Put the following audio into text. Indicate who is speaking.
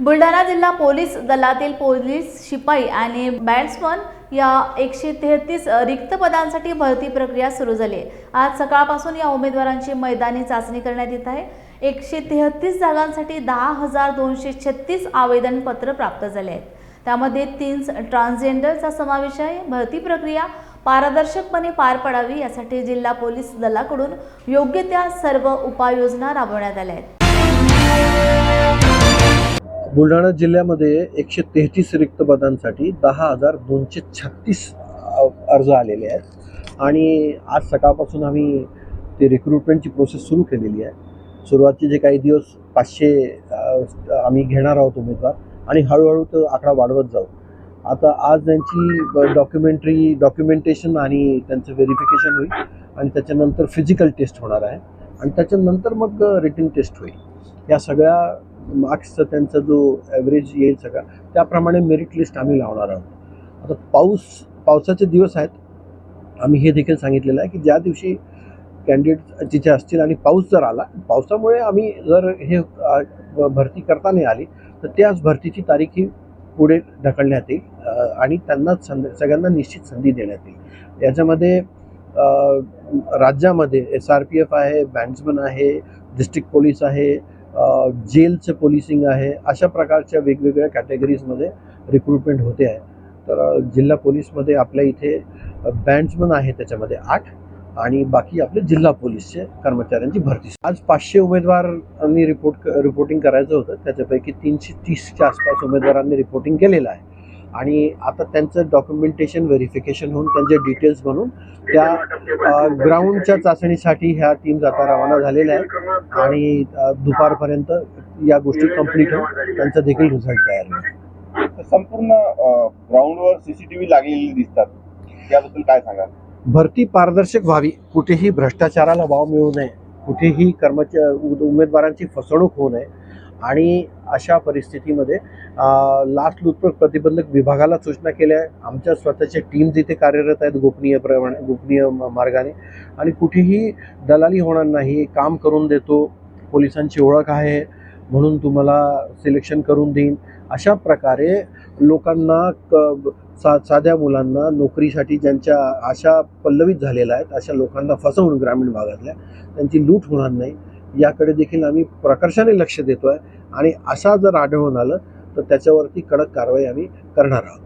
Speaker 1: बुलढाणा जिल्हा पोलीस दलातील पोलीस शिपाई आणि बॅट्समन या एकशे तेहतीस रिक्त पदांसाठी भरती प्रक्रिया सुरू झाली आहे. आज सकाळपासून या उमेदवारांची मैदानी चाचणी करण्यात येत आहे. एकशे तेहतीस जागांसाठी दहा हजार दोनशे छत्तीस आवेदनपत्र प्राप्त झाले आहेत. त्यामध्ये तीन ट्रान्सजेंडरचा समावेश आहे. भरती प्रक्रिया पारदर्शकपणे पार पडावी यासाठी जिल्हा पोलीस दलाकडून योग्य त्या सर्व उपाययोजना राबवण्यात आल्या आहेत.
Speaker 2: बुलढाणा जिल्ह्यामध्ये एकशे तेहतीस रिक्त पदांसाठी दहा हजार दोनशे छत्तीस अर्ज आलेले आहेत. आणि आज सकाळपासून आम्ही ते रिक्रुटमेंटची प्रोसेस सुरू केलेली आहे. सुरुवातचे जे काही दिवस पाचशे आम्ही घेणार आहोत उमेदवार आणि हळूहळू तो आकडा वाढवत जाऊ. आता आज त्यांची डॉक्युमेंटरी डॉक्युमेंटेशन आणि त्यांचं व्हेरिफिकेशन होईल आणि त्याच्यानंतर फिजिकल टेस्ट होणार आहे. आणि त्याच्यानंतर मग रिटर्न टेस्ट होईल. या सगळ्या मार्क्सचा त्यांचा जो ॲव्हरेज येईल सगळा त्याप्रमाणे मेरिट लिस्ट आम्ही लावणार आहोत. आता पाऊस पावसाचे दिवस आहेत. आम्ही हे देखील सांगितलेलं आहे की ज्या दिवशी कॅन्डिडेट जिथे असतील आणि पाऊस जर आला पावसामुळे आम्ही जर हे भरती करता नाही आली तर त्याच भरतीची तारीख ही पुढे ढकलण्यात येईल आणि त्यांना संध सगळ्यांना निश्चित संधी देण्यात येईल. याच्यामध्ये राज्यामध्ये एस आर पी एफ आहे बँड्समन आहे डिस्ट्रिक्ट पोलीस आहे जेलचं पोलिसिंग आहे अशा प्रकारच्या वेगवेगळ्या कॅटेगरीजमध्ये रिक्रुटमेंट होते आहे. तर जिल्हा पोलीसमध्ये आपल्या इथे बँड्समन आहे त्याच्यामध्ये आठ आणि बाकी आपले जिल्हा पोलीसचे कर्मचाऱ्यांची भरती. आज पाचशे उमेदवारांनी रिपोर्ट रिपोर्टिंग करायचं होतं. त्याच्यापैकी तीनशे तीसच्या आसपास उमेदवारांनी रिपोर्टिंग केलेलं आहे. आणि आता त्यांचं डॉक्युमेंटेशन व्हेरिफिकेशन होऊन त्यांचे डिटेल्स बनवून त्या ग्राउंडच्या चाचणीसाठी ह्या टीम आता रवाना झालेल्या आहेत. आणि दुपारपर्यंत या गोष्टी कंप्लीट होऊन त्यांचा देखील रिझल्ट तयार होईल.
Speaker 3: संपूर्ण ग्राउंडवर सीसीटीव्ही लागलेली दिसतात. याबद्दल काय सांगा
Speaker 2: भरती पारदर्शक व्हावी. कुठेही भ्रष्टाचाराला वाव मिळू नये. कुठेही कर्मचारी उमेदवारांची फसवणूक होऊ नये. आणि अशा परिस्थितीमध्ये लास्ट लुचपत प्रतिबंधक विभागाला सूचना केल्या. आहे आमच्या स्वतःच्या टीम जिथे कार्यरत आहेत गोपनीय प्रमाणे गोपनीय म- मार्गाने. आणि कुठेही दलाली होणार नाही. काम करून देतो. पोलिसांची ओळख आहे. म्हणून तुम्हाला सिलेक्शन करून देईन. अशा प्रकारे लोकांना क सा साध्या मुलांना नोकरीसाठी ज्यांच्या आशा पल्लवित झालेल्या आहेत अशा लोकांना फसवून ग्रामीण भागातल्या त्यांची लूट होणार नाही. याकडे देखील आम्ही प्रकर्षाने लक्ष देतो आहे आणि असा जर आढळून आलं तर त्याच्यावरती कडक कारवाई आम्ही करणार आहोत.